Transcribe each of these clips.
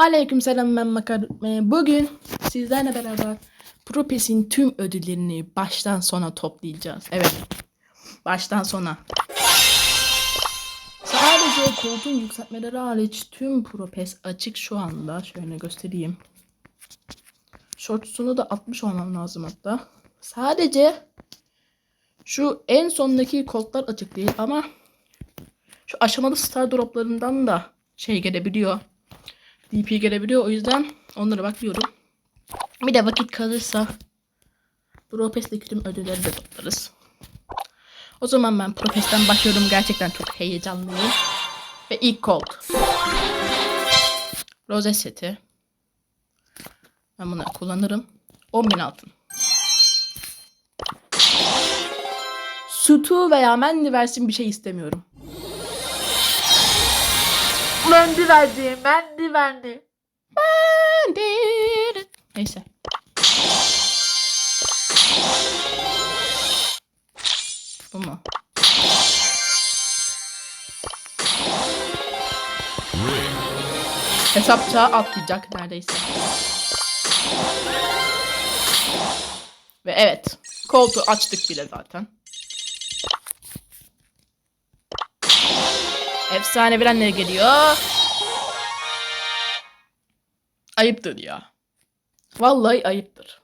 Aleykümselam ben Makar. Ee, Bugün sizlerle beraber Propes'in tüm ödüllerini baştan sona toplayacağız. Evet. Baştan sona. Sadece koltuğun yükseltmeleri hariç tüm Propes açık şu anda. Şöyle göstereyim. Shorts'unu da atmış olmam lazım hatta. Sadece şu en sondaki koltuklar açık değil ama şu aşamalı star droplarından da şey gelebiliyor. DP gelebiliyor. O yüzden onlara bakıyorum. Bir de vakit kalırsa Propest'teki tüm ödülleri de toplarız. O zaman ben Propest'ten başlıyorum. Gerçekten çok heyecanlıyım. Ve ilk kolt. Rose seti. Ben bunları kullanırım. 10.000 altın. Sütü veya mendi versin bir şey istemiyorum. Mendi verdi, mendi verdi. Mendi. Neyse. Bu mu? Hesap çağı atlayacak neredeyse. Ve evet. Koltuğu açtık bile zaten. Efsane bilenler geliyor. Ayıptır ya. Vallahi ayıptır.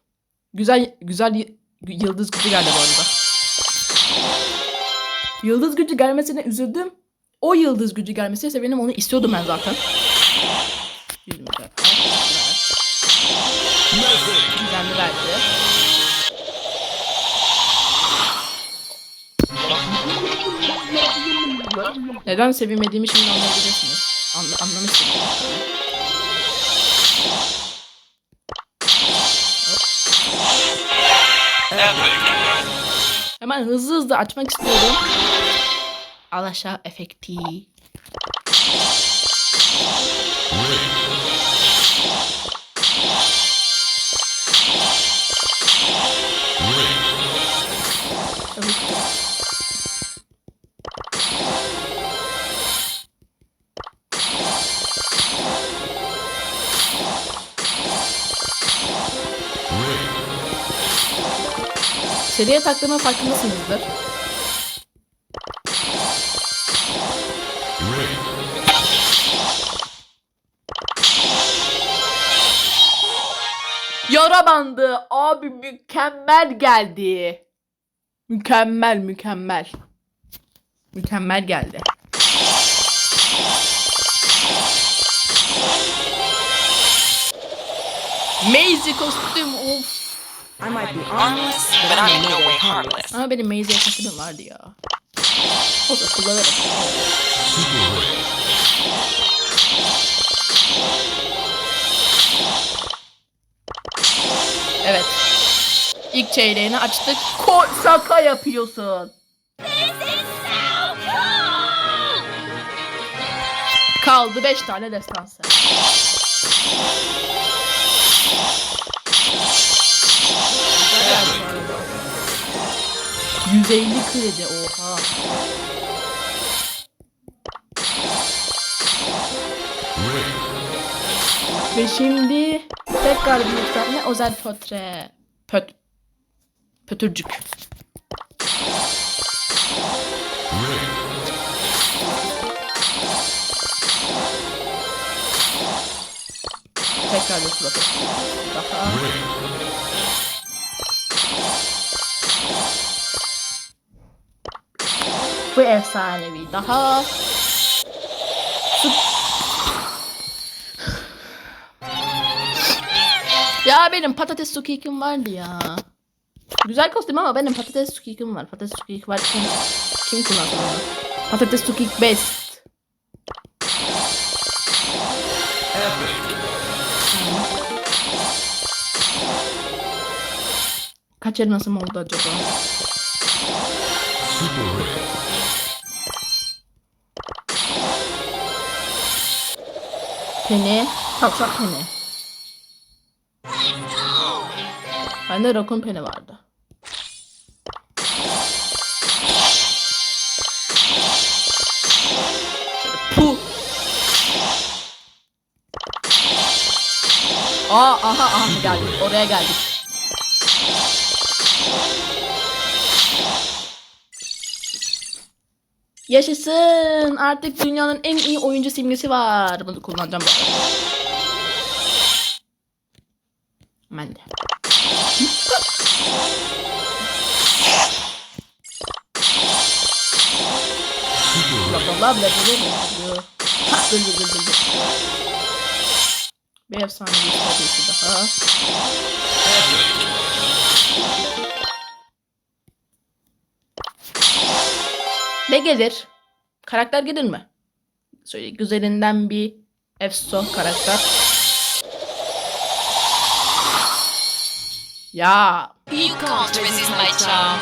Güzel güzel yıldız gücü geldi bu arada. Yıldız gücü gelmesine üzüldüm. O yıldız gücü gelmesine sevindim onu istiyordum ben zaten. 20 dakika. Verdi. Neden sevinmediğimi şimdi anlayabilirsiniz. Anla, anlamışsınız. Hemen hızlı hızlı açmak istiyorum. Al aşağı efekti. Seriye taktığıma farkındasınızdır. Yara bandı abi mükemmel geldi. Mükemmel mükemmel. Mükemmel geldi. Maisie kostüm of. I might be armless, but I'm in no way harmless. Ama benim Maisie kostümüm vardı ya. O da kullanırım. Evet. İlk çeyreğini açtık. Ko şaka yapıyorsun. Kaldı 5 tane destansı. 150 kredi oha. Ve şimdi tekrar bir yükseltme özel portre. Pöt. Pötürcük. Tekrar bir profil. Daha. Bu efsanevi daha. Ya benim patates su kekim vardı ya. Güzel kostüm ama benim patates su kekim var. Patates su kek varken kim kullansın onu? Patates su kek best. Kaç elmasım oldu acaba? Peni. Tavşan peni. Bende rakun peni vardı. Puh. Aa aha aha geldik. Oraya geldik. Yaşasın. Artık dünyanın en iyi oyuncu simgesi var. Bunu kullanacağım. Ben de. Bla bla. Bir efsane bir daha. Ne gelir? Karakter gelir mi? Söyle güzelinden bir efso karakter. Ya You can't resist my charm.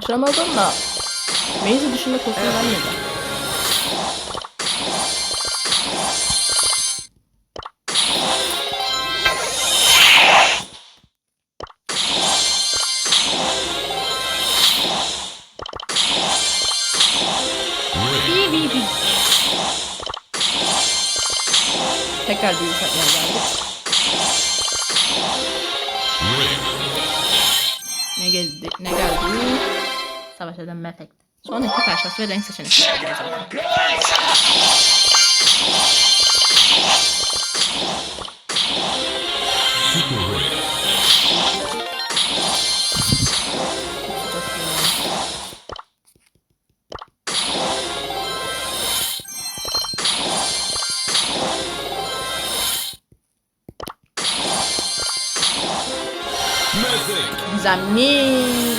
Şaşırmadım da Maze dışında kostüm vermedi. Tekrar bir yükseltmeye geldik. Ne geldi? Ne geldi? Savaş eden efekt. Sonraki karşılaşma ve renk seçenekleri. Gizemli.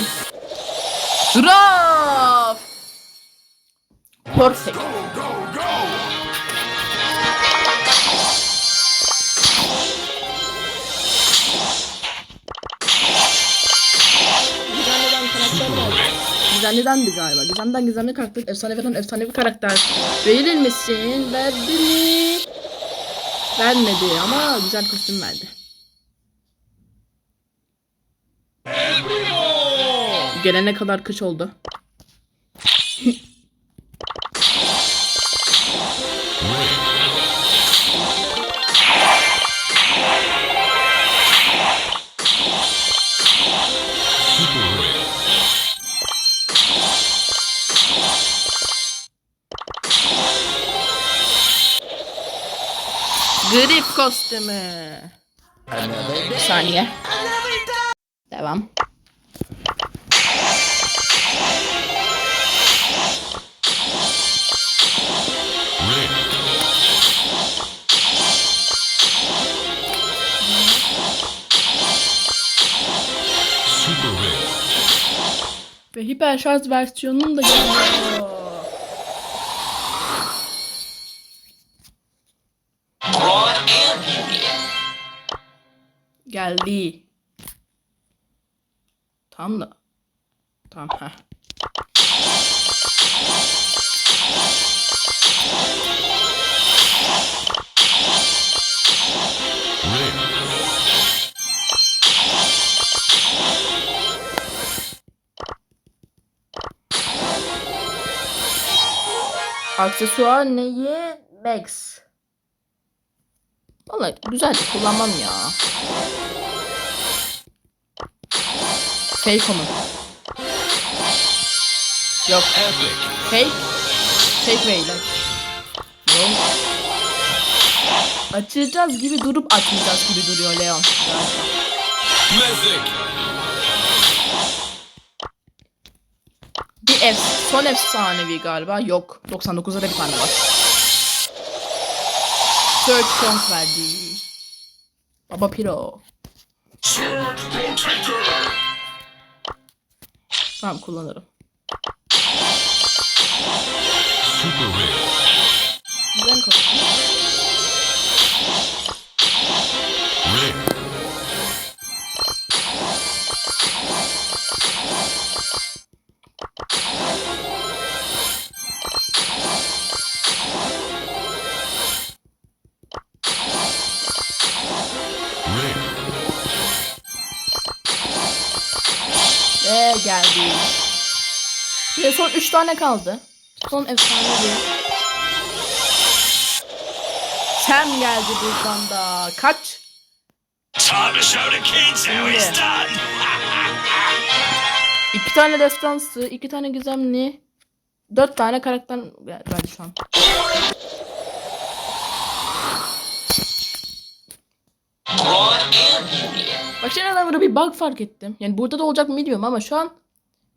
Draf. Perfect. Gizemli'dendi galiba. Gizem'den gizemli karakter, efsaneviden efsanevi karakter. Verir misin? Verdi mi? Vermedi ama güzel kostüm verdi. Gelene kadar kış oldu. Grip kostümü. Saniye. Devam. Hiper şarj versiyonunun da geliyor. Geldi. Tam da. Tamam ha. Aksesuar neyi? Max. Vallahi güzel kullanmam ya. Fake mu? Yok. Fake. Fake Wayland. Yok. Açacağız gibi durup açmayacağız gibi duruyor Leon. Bir ef son efsanevi galiba. Yok. 99'da da bir tane var. Search Song verdi. Baba Piro. Tamam kullanırım. Güzel kostüm. Geldi. Ve son 3 tane kaldı. Son efsane bir. Sam geldi buradan da. Kaç? İki tane destansı, iki tane gizemli, dört tane karakter verdi şu an. Bak şimdi ben burada bir bug fark ettim. Yani burada da olacak mı bilmiyorum ama şu an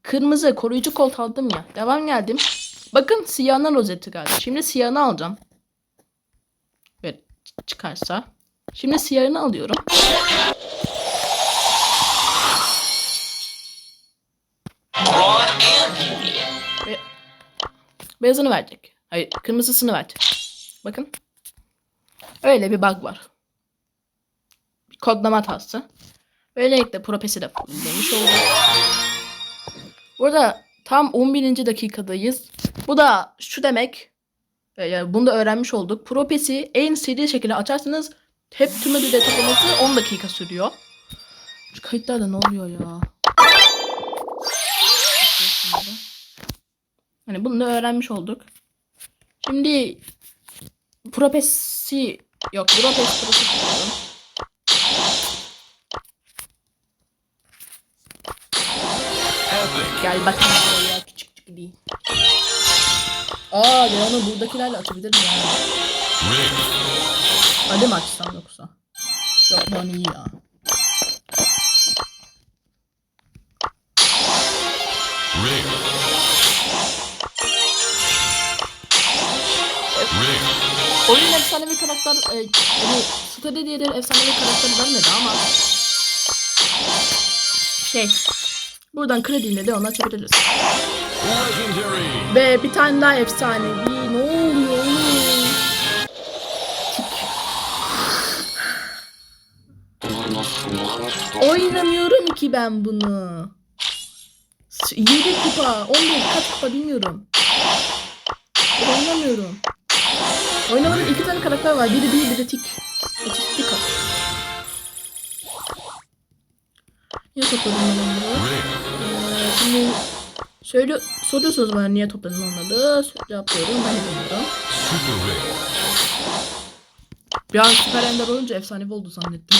kırmızı koruyucu kolt aldım ya. Devam geldim. Bakın siyahından rozeti geldi. Şimdi siyahını alacağım. Ve çıkarsa. Şimdi siyahını alıyorum. Ve beyazını verecek. Hayır kırmızısını verecek. Bakın. Öyle bir bug var. Kodlama hatası. Böylelikle propesi de demiş olduk. Burada tam 11. dakikadayız. Bu da şu demek. e, Yani bunu da öğrenmiş olduk. Propesi en seri şekilde açarsanız hep tüm ödül toplaması 10 dakika sürüyor. Şu kayıtlarda ne oluyor ya? Hani bunu da öğrenmiş olduk. Şimdi propesi yok propesi propesi Gel bakayım buraya küçük küçük değil. Aa ya onu buradakilerle açabilirim ya. Hadi mi açsam yoksa? Yok lan iyi ya. Oyun efsanevi karakter e, yani sitede diye de efsanevi karakter vermedi ama şey buradan krediyle de onu açabiliriz. Ve bir tane daha efsanevi ne oluyor? Oynamıyorum ki ben bunu. 7 kupa, 11 kaç kupa bilmiyorum. Oynamıyorum. Oynamadığım iki tane karakter var. Biri bir, biri tik. Tik at. Niye topladım ben onları? Ee, şimdi söyle, soruyorsunuz bana niye topladın onları. Cevaplıyorum. Ben de bilmiyorum. Bir an Süper Ender olunca efsanevi oldu zannettim.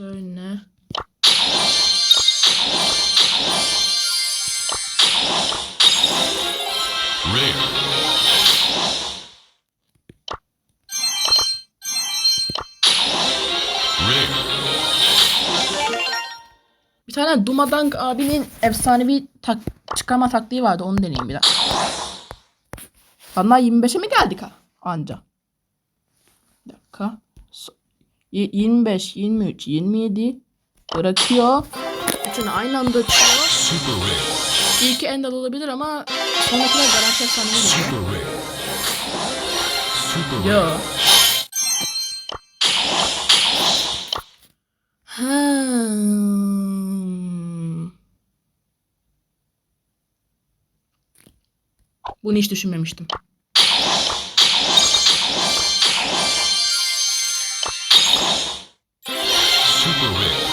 Öyle. Tane Dumadank abinin efsanevi tak çıkarma taktiği vardı. Onu deneyeyim bir daha. Bana 25'e mi geldik ha? Anca. Bir dakika. So- y- 25, 23, 27 bırakıyor. Üçünü aynı anda açıyor. İlki Ender olabilir ama sonrakiler garanti efsanevi geliyor. Yo. Bunu hiç düşünmemiştim. Yoruldum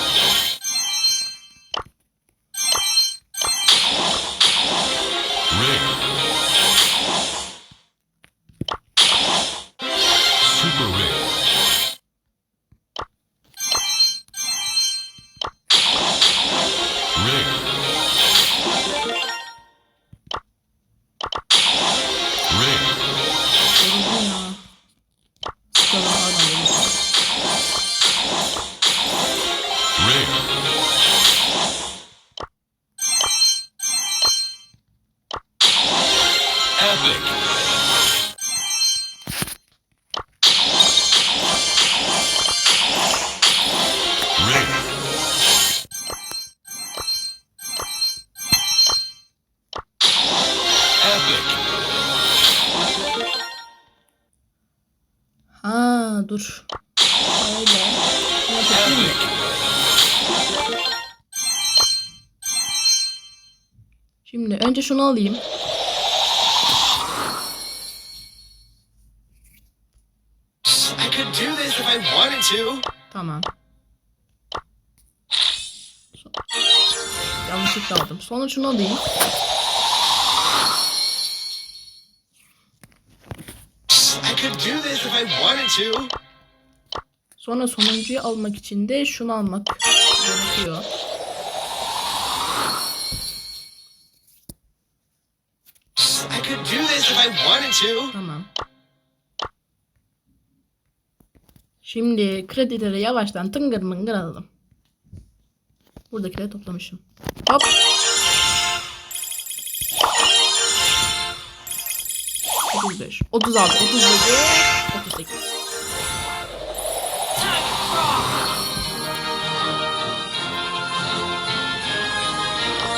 Epic. Ha dur. Öyle. Şimdi önce şunu alayım. Tamam. Yanlışlıkla aldım. Sonra şunu alayım. Sonra sonuncuyu almak için de şunu almak gerekiyor. Tamam. Şimdi kredileri yavaştan tıngır mıngır alalım. Buradakileri toplamışım. Hop. Otuz beş, otuz altı, otuz yedi, otuz sekiz.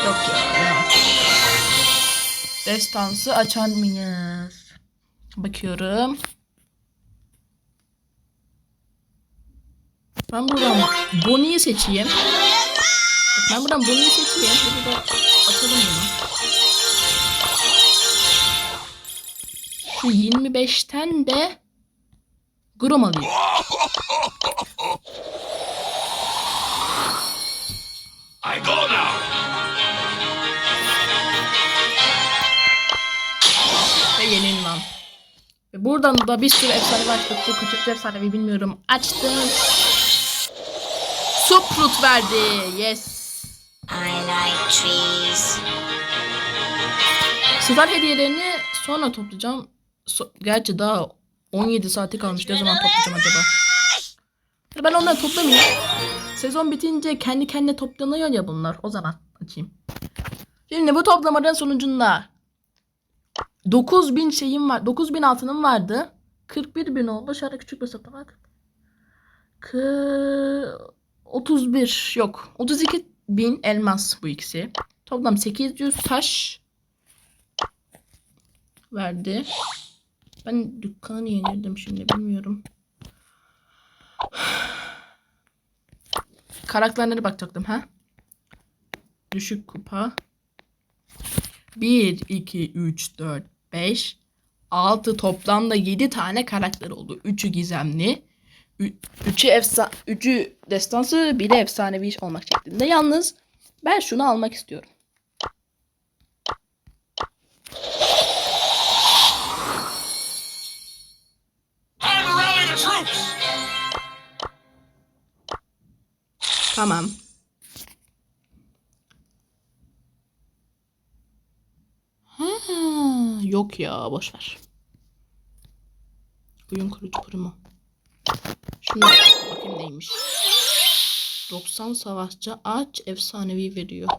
Yok ya. Destansı açar mıyız? Bakıyorum. Ben buradan Bonnie'yi seçeyim. Ben buradan Bonnie'yi seçeyim. Burada açalım bunu. Şu 25'ten de Grom alayım. I go now. Ve yeni ünvan. Ve buradan da bir sürü efsane açtık. Bu küçük efsanevi bilmiyorum. Açtım. Suprut verdi. Yes. I like trees. Star hediyelerini sonra toplayacağım. So- Gerçi daha 17 saati kalmış. Ne zaman toplayacağım acaba? Ben onları toplamayayım. Sezon bitince kendi kendine toplanıyor ya bunlar. O zaman açayım. Şimdi bu toplamaların sonucunda 9000 şeyim var. 9000 altınım vardı. 41 bin oldu. Şöyle küçük bir satmak. Kı... 31 yok. 32 bin elmas bu ikisi. Toplam 800 taş verdi. Ben dükkanı niye yenildim şimdi bilmiyorum. Karakterlere bakacaktım ha. Düşük kupa. 1, 2, 3, 4, 5, 6 toplamda 7 tane karakter oldu. 3'ü gizemli. 3'ü efsa 3'ü destansı, biri efsanevi olmak şeklinde. Yalnız ben şunu almak istiyorum. Tamam. Ha, yok ya boş ver. Oyun kurucu primo. Şunu bakayım neymiş. 90 savaşçı aç efsanevi veriyor.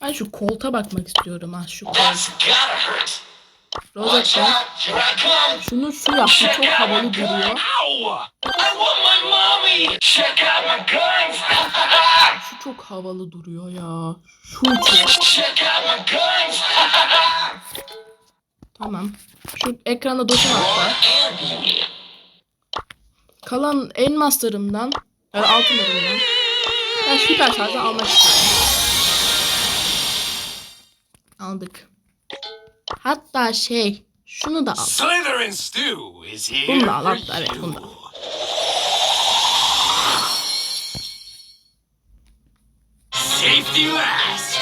Ben şu kolta bakmak istiyorum ha şu kol. Gotta hurt. Rozet Here I come. şunu şu yap bu çok havalı duruyor. Şu çok havalı duruyor ya. Şu çok. Tamam. Şu ekranda dursun hatta. Kalan elmaslarımdan, yani altınlarımdan ben süper şarjı almak istiyorum. Aldık. Hatta şey, şunu da al. Slytherin stew is here Bunu da al hatta evet bunu da al.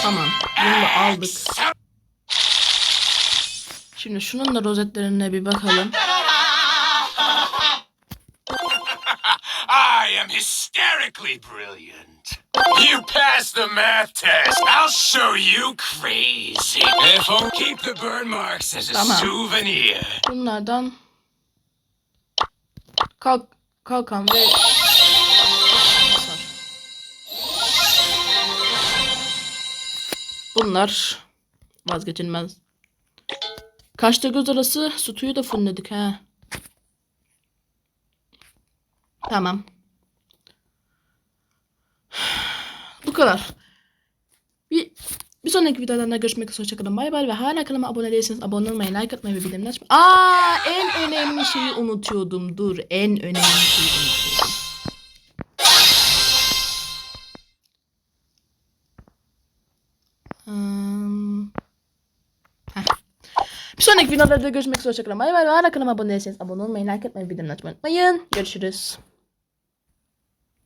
Tamam. Bunu da aldık. Şimdi şunun da rozetlerine bir bakalım. Am hysterically brilliant. You passed the math test. I'll show you crazy. If I'll keep the burn marks as a Tamam. souvenir. Bunlardan kalk kalkan ve Bunlar vazgeçilmez. Kaçta göz arası sütüyü da fırınladık ha. Tamam. Bu kadar. Bir bir sonraki videodan da görüşmek üzere. Hoşçakalın. Bay bay. Ve hala kanalıma abone değilseniz abone olmayı, like atmayı ve bildirimleri açmayı. Aa en önemli şeyi unutuyordum. Dur. En önemli şeyi unutuyordum. Heh. Bir sonraki videolarda görüşmek üzere. Hoşçakalın. Bay bay. Ve hala kanalıma abone değilseniz abone olmayı, like atmayı ve bildirimleri açmayı unutmayın. Görüşürüz.